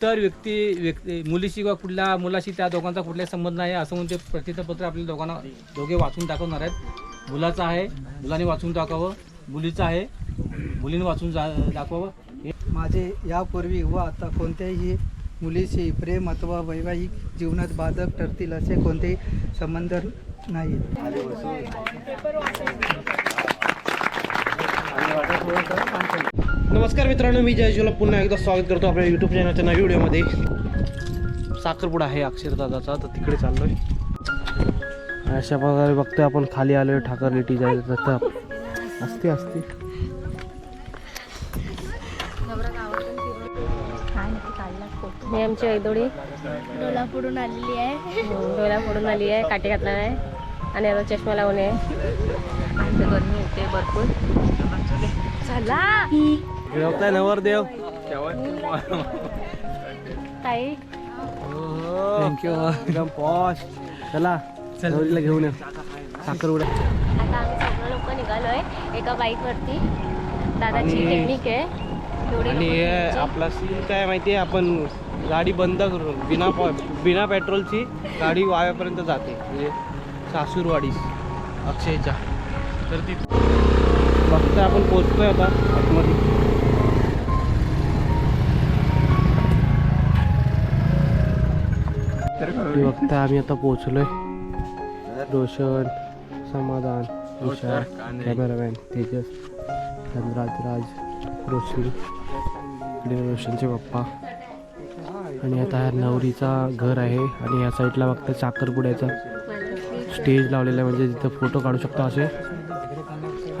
तर व्यक्ती व्यक्ती मुलीशी किंवा कुठल्या मुलाशी त्या दोघांचा कुठलाही संबंध नाही असं म्हणून ते प्रतिज्ञापत्र आपल्या दोघांना दोघे वाचून दाखवणार आहेत. मुलाचं आहे मुलाने वाचून दाखवावं मुलीचं आहे मुलीने वाचून जा दाखवावं. हे माझे यापूर्वी व आता कोणत्याही मुलीशी प्रेम अथवा वैवाहिक जीवनात बाधक ठरतील असे कोणतेही संबंध नाही. नमस्कार मित्रांनो मी जयजूला पुन्हा एकदा स्वागत करतो आपल्या यूट्यूब चॅनलच्या नवीन व्हिडिओमध्ये. साखरपुडा आहे अक्षरदादाचा तर तिकडे चाललोय. अशा प्रकारे बघतोय आपण खाली आलोय ठाकर लिटी जायचं तर असते असते. ही आमची ऐदोडी डोला फोडून आलेली आहे. डोळा फोडून आली आहे काटे घातला आहे. आणि आता चष्मा लावून आहे गरमी होते भरपूर. चला. बघताय नवरदेव ताई. थँक्यू एकदम पॉश चला नवरीला घेऊन या. साखरपुडा आता आम्ही सगळं लोक निघालोय एका बाईकवरती. दादाची आणि- टेक्निक आहे. आणि हे. आपला सीन काय माहिती आहे आपण गाडी बंद करून बिना पॉ- बिना पेट्रोलची गाडी वाव्यापर्यंत जाते. म्हणजे सासूरवाडी अक्षयच्या. तर ती बघता आपण पोचतोय आता. आतमध्ये. हे बघता आम्ही आता पोचलोय रोशन समाधान विशाल कॅमेरामॅन तेजस धनराज राज रोशन. इकडे रोशनचे पप्पा. आणि आता ह्या नवरीचा घर आहे आणि या साईडला बघता साखरपुड्याचा स्टेज लावलेला आहे. म्हणजे तिथं फोटो काढू शकतो असे.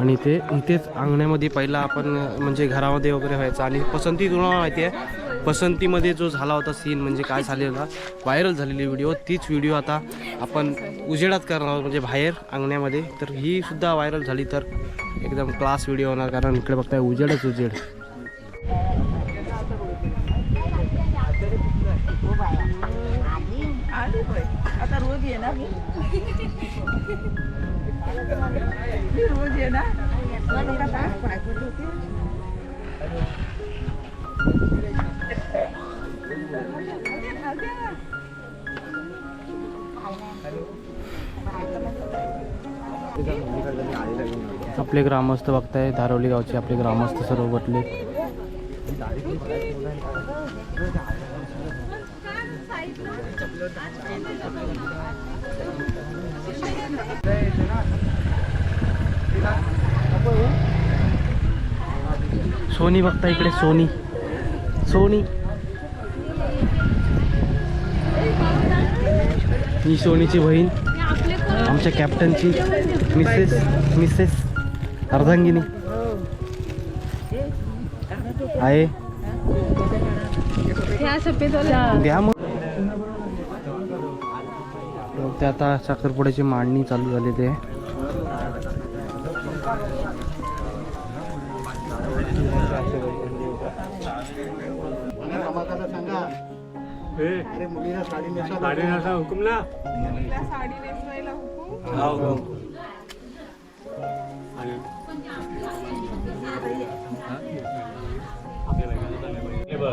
आणि ते इथेच अंगण्यामध्ये पहिला आपण म्हणजे घरामध्ये वगैरे व्हायचं. आणि पसंती तुम्हाला माहिती आहे पसंतीमध्ये जो झाला होता सीन म्हणजे काय झालेला? व्हायरल झालेली व्हिडिओ तीच व्हिडिओ आता आपण उजेडात करणार आहोत म्हणजे बाहेर अंगण्यामध्ये. तर ही सुद्धा व्हायरल झाली तर एकदम क्लास व्हिडिओ होणार कारण इकडे बघताय उजेडच उजेड. आता रोज येणार रोज येणार. आपले ग्रामस्थ बघताय धारवली गावचे आपले ग्रामस्थ सर्व बटले सोनी बघता इकडे सोनी. सोनी. ही सोनीची बहीण. आमच्या कॅप्टनची मिसेस मिसेस. अर्धांगिनी. आहे. द्या मग. ते आता साखरपुड्याची मांडणी चालू झाली ते. मुलीला साडी नेसवायला हुकूम. ते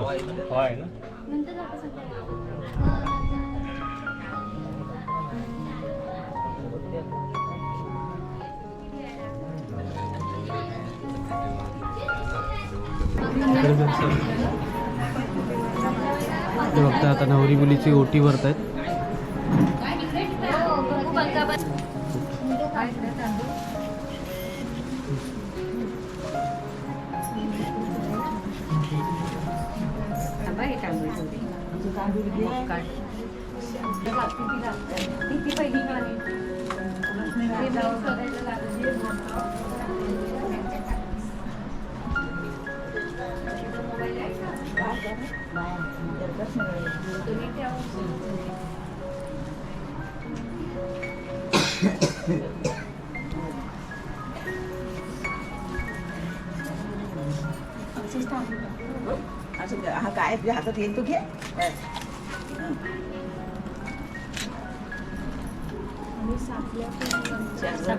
बघता आता नवरी मुलीची ओटी भरत आहेत असं हा काय तुझ्या हातात येईल तू घे शास्त्र बाहेर शास्त्र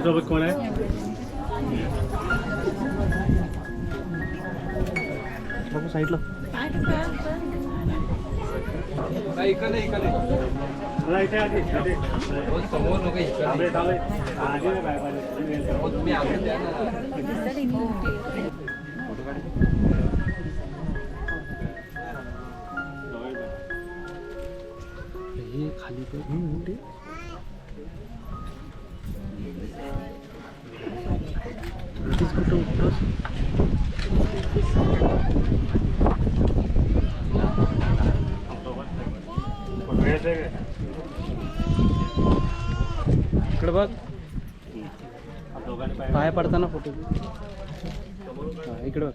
सोबत कोण आहे? साईडला. समोर नको हे खाली तर मोठे कुठं इकडे बघ. पाय पडताना फोटो इकडं इकडे बघ.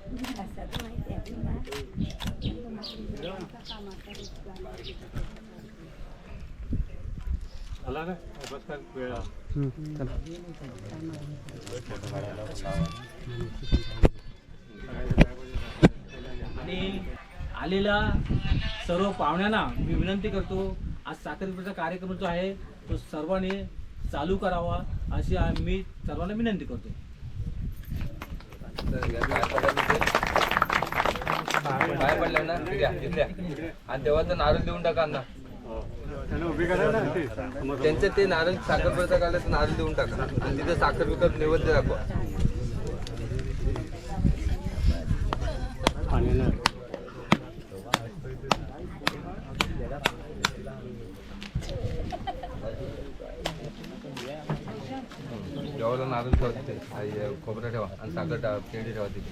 आणि आलेल्या सर्व पाहुण्यांना मी विनंती करतो आज साखरपुड्याचा कार्यक्रम जो आहे तो सर्वांनी चालू करावा अशी मी सर्वांना विनंती करतो. बाहेर पडल्या ना आणि तेव्हा तर नारळ देऊन टाका ना त्यांचं ते नारळ साखरपुड्याचा काढलं तर नारळ देऊन टाका. आणि तिथे साखर विकत नैवेद्य दाखवा. जेवायला नारळ ठेवा तिथे. खोबरं ठेवा आणि साखर ठेवा केळी ठेवा तिथे.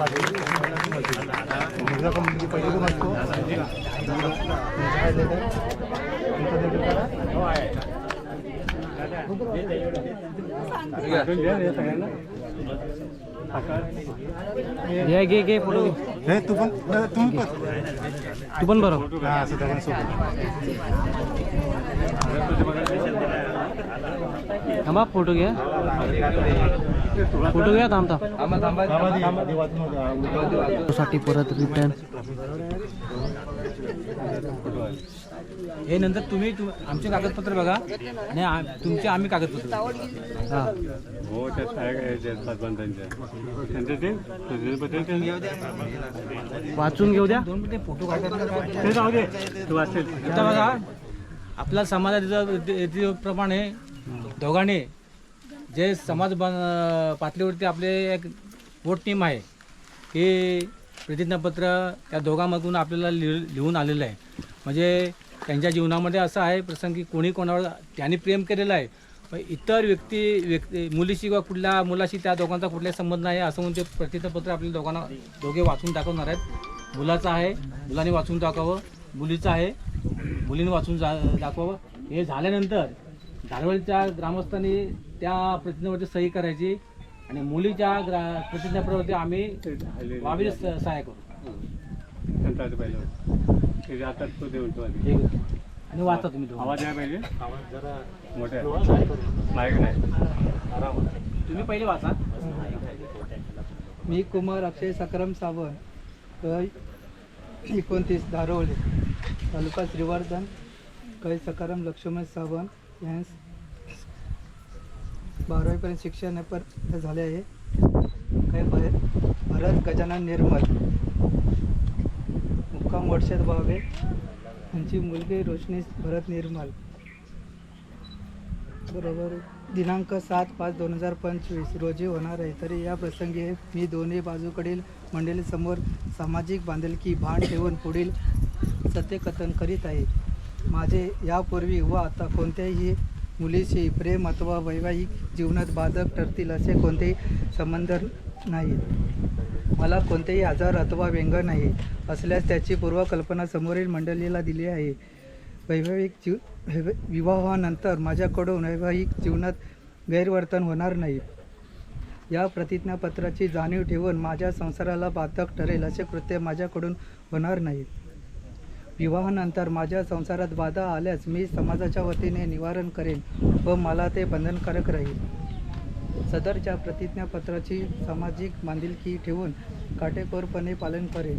घे, घे. घे घे घे फोटो घे. तू पण तुम्ही पण तू पण बरं हा असं त्या सोबत थांबा फोटो घ्या. फोटो घ्या थांब थांब थांबा. थांबा साठी परत रिटर्न हे नंतर तुम्ही आमचे कागदपत्र बघा. आणि आ- तुमचे आम्ही कागदपत्र. हा. हो त्या वाचून घेऊ द्या दोन मिनिटे फोटो काढतात ते? जाऊ दे. तू वाचेल इथं बघा आपल्या समाजाच्या प्रमाणे दोघांनी जे समाज बन पातळीवरती आपले एक वोट टीम आहे हे प्रतिज्ञापत्र त्या दोघांमधून आपल्याला लिह लिहून आलेलं आहे. म्हणजे त्यांच्या जीवनामध्ये असं आहे प्रसंग की कोणी कोणावर त्यांनी प्रेम केलेलं आहे पण इतर व्यक्ती व्यक्ती मुलीशी किंवा कुठल्या मुलाशी त्या दोघांचा कुठलाही संबंध नाही असं म्हणून ते प्रतिज्ञापत्र आपल्या दोघांना दोघे वाचून दाखवणार आहेत. मुलाचं आहे मुलाने वाचून दाखवावं मुलीचं आहे मुलीने वाचून जा दाखवावं. हे झाल्यानंतर धारवडच्या ग्रामस्थांनी त्या प्रतिज्ञेवरती सही करायची आणि मुलीच्या ग्रा प्रतिज्ञापत्रावरती आम्ही वावीर स- सहाय्य करू. आता तो देऊन. आणि वाचा तुम्ही दोघं. आवाज यायला पाहिजे? आवाज जरा मोठा माईक नाही. तुम्ही पहिले वाचा. मी कुमार अक्षय सकरम सावंत एकोणतीस धारोळे तालुका श्रीवर्धन कै सकाराम लक्ष्मण सावंत यांस बारावीपर्यंत शिक्षण पण पर झाले आहे. काही भरत गजानन निर्मल. मुक्काम वर्षात भावे यांची मुलगी रोशनी भरत निर्मल. बरोबर. दिनांक सात पाच दोन हजार पंचवीस रोजी होणार आहे. तरी या प्रसंगी मी दोन्ही बाजूकडील मंडळीसमोर सामाजिक बांधिलकी भान ठेवून पुढील सत्यकथन करीत आहे. माझे यापूर्वी व आता कोणत्याही मुलीशी प्रेम अथवा वैवाहिक जीवनात बाधक ठरतील असे कोणतेही संबंध नाहीत. मला कोणतेही आजार अथवा व्यंग नाही असल्यास त्याची पूर्वकल्पना समोरील मंडळीला दिली आहे. वैवाहिक जीव वैव- विवाहानंतर माझ्याकडून वैवाहिक जीवनात गैरवर्तन होणार नाही. या प्रतिज्ञापत्राची जाणीव ठेवून माझ्या संसाराला बाधक ठरेल असे कृत्य माझ्याकडून होणार नाही. विवाहानंतर माझ्या संसारात बाधा आल्यास मी समाजाच्या वतीने निवारण करेन व मला ते बंधनकारक राहील. सदरच्या प्रतिज्ञापत्राची सामाजिक बांधिलकी ठेवून काटेकोरपणे पालन करेन.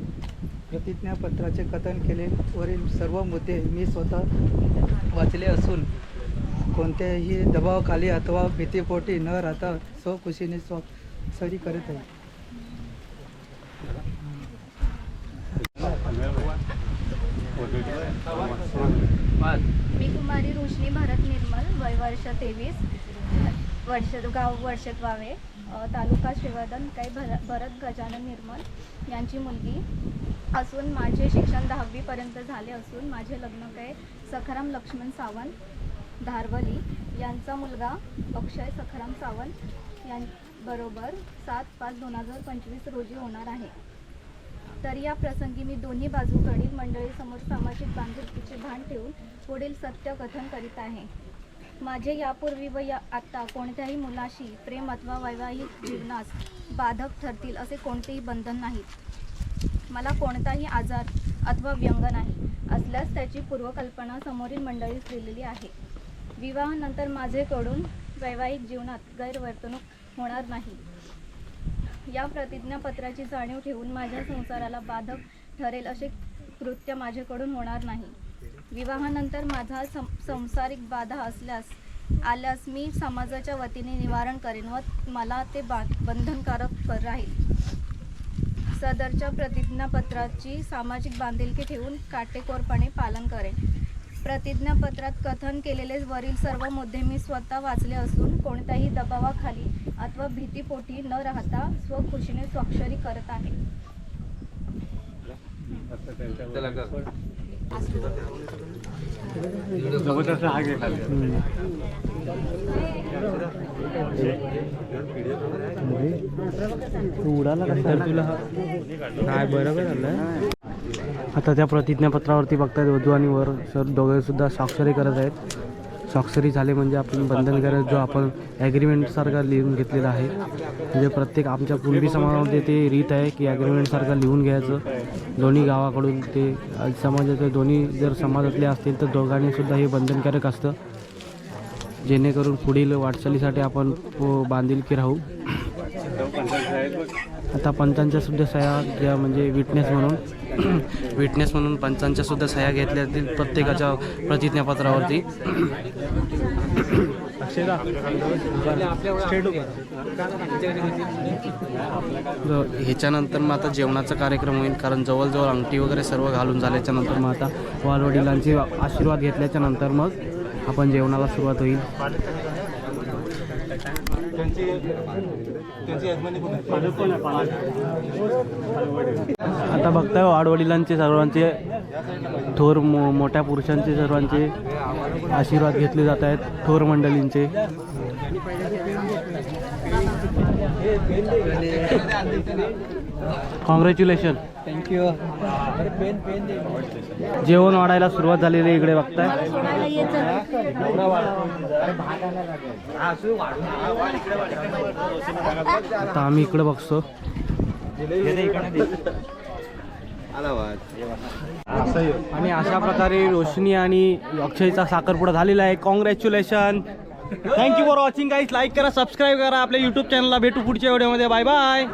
प्रतिज्ञापत्राचे कथन केलेवरील सर्व मुद्दे मी स्वतः वाचले असून कोणत्याही दबावाखाली अथवा भीतीपोटी न राहता स्वखुशीने स्वाक्षरी करत आहे. मी कुमारी रोशनी भरत निर्मल वय वर्ष तेवीस वर्ष गाव वर्षत वावे तालुका श्रीवर्धन काही भर भरत गजानन निर्मल यांची मुलगी असून माझे शिक्षण दहावीपर्यंत झाले असून माझे लग्न काय सखाराम लक्ष्मण सावंत धारवली यांचा मुलगा अक्षय सखाराम सावंत यांबरोबर सात पाच दोन हजार पंचवीस रोजी होणार आहे. तर या प्रसंगी मी दोन्ही बाजूकडील मंडळीसमोर सामाजिक बांधिलकीचे भान ठेवून पुढील सत्य कथन करीत आहे. माझे यापूर्वी व या आत्ता कोणत्याही मुलाशी प्रेम अथवा वैवाहिक जीवनास बाधक ठरतील असे कोणतेही बंधन नाहीत. मला कोणताही आजार अथवा व्यंग नाही असल्यास त्याची पूर्वकल्पना समोरील मंडळीस दिलेली आहे. विवाहानंतर माझेकडून वैवाहिक जीवनात गैरवर्तणूक होणार नाही. या प्रतिज्ञापत्राची जाणीव ठेवून माझ्या संसाराला बाधक ठरेल असे कृत्य माझ्याकडून होणार नाही. विवाहानंतर माझा सं संसारिक बाधा असल्यास आल्यास मी समाजाच्या वतीने निवारण करेन व मला ते बा बंधनकारक कर राहील. सदरच्या प्रतिज्ञापत्राची सामाजिक बांधिलकी ठेवून काटेकोरपणे पालन करेन. प्रतिज्ञापत्रात कथन केलेले वरील सर्व मुद्दे मी स्वतः वाचले असून कोणत्याही दबावाखाली अथवा भीतीपोटी न राहता स्वखुशीने स्वाक्षरी करत आहे. उडाला तुला काय बरोबर झालं आता त्या प्रतिज्ञापत्रावरती बघतायत वधू आणि वर. सर दोघेसुद्धा स्वाक्षरी करत आहेत. स्वाक्षरी झाले म्हणजे आपण बंधनकारक जो आपण ॲग्रीमेंटसारखा लिहून घेतलेला आहे. म्हणजे प्रत्येक आमच्या कुणबी समाजामध्ये ते रीत आहे की ॲग्रीमेंटसारखं लिहून घ्यायचं. दोन्ही गावाकडून ते समाजाचे दोन्ही जर समाजातले असतील तर दोघांनीसुद्धा हे बंधनकारक असतं. जेणेकरून पुढील वाटचालीसाठी आपण बांधिलकी राहू. आता पंचांच्या सुद्धा सह्या घ्या म्हणजे विटनेस म्हणून. विटनेस म्हणून पंचांच्या सुद्धा सह्या घेतल्या जातील प्रत्येकाच्या प्रतिज्ञापत्रावरती. तर ह्याच्यानंतर मग आता जेवणाचा कार्यक्रम होईल कारण जवळजवळ अंगठी वगैरे सर्व घालून झाल्याच्यानंतर मग आता वालवडिलांचे आशीर्वाद घेतल्याच्या नंतर मग आपण जेवणाला सुरुवात होईल. आता बघताय वाडवडिलांचे सर्वांचे थोर मो मोठ्या पुरुषांचे सर्वांचे आशीर्वाद घेतले जात आहेत थोर मंडळींचे. कॉंग्रॅच्युलेशन थँक्यू जेवण वाढायला सुरुवात झालेली आहे इकडे बघताय. आता आम्ही इकडे बघतो. आणि अशा प्रकारे रोशनी आणि अक्षयचा साखरपुडा झालेला आहे. Congratulation thank you for watching guys like करा सबस्क्राईब करा. आपल्या यूट्यूब चॅनलला भेटू पुढच्या व्हिडिओमध्ये बाय बाय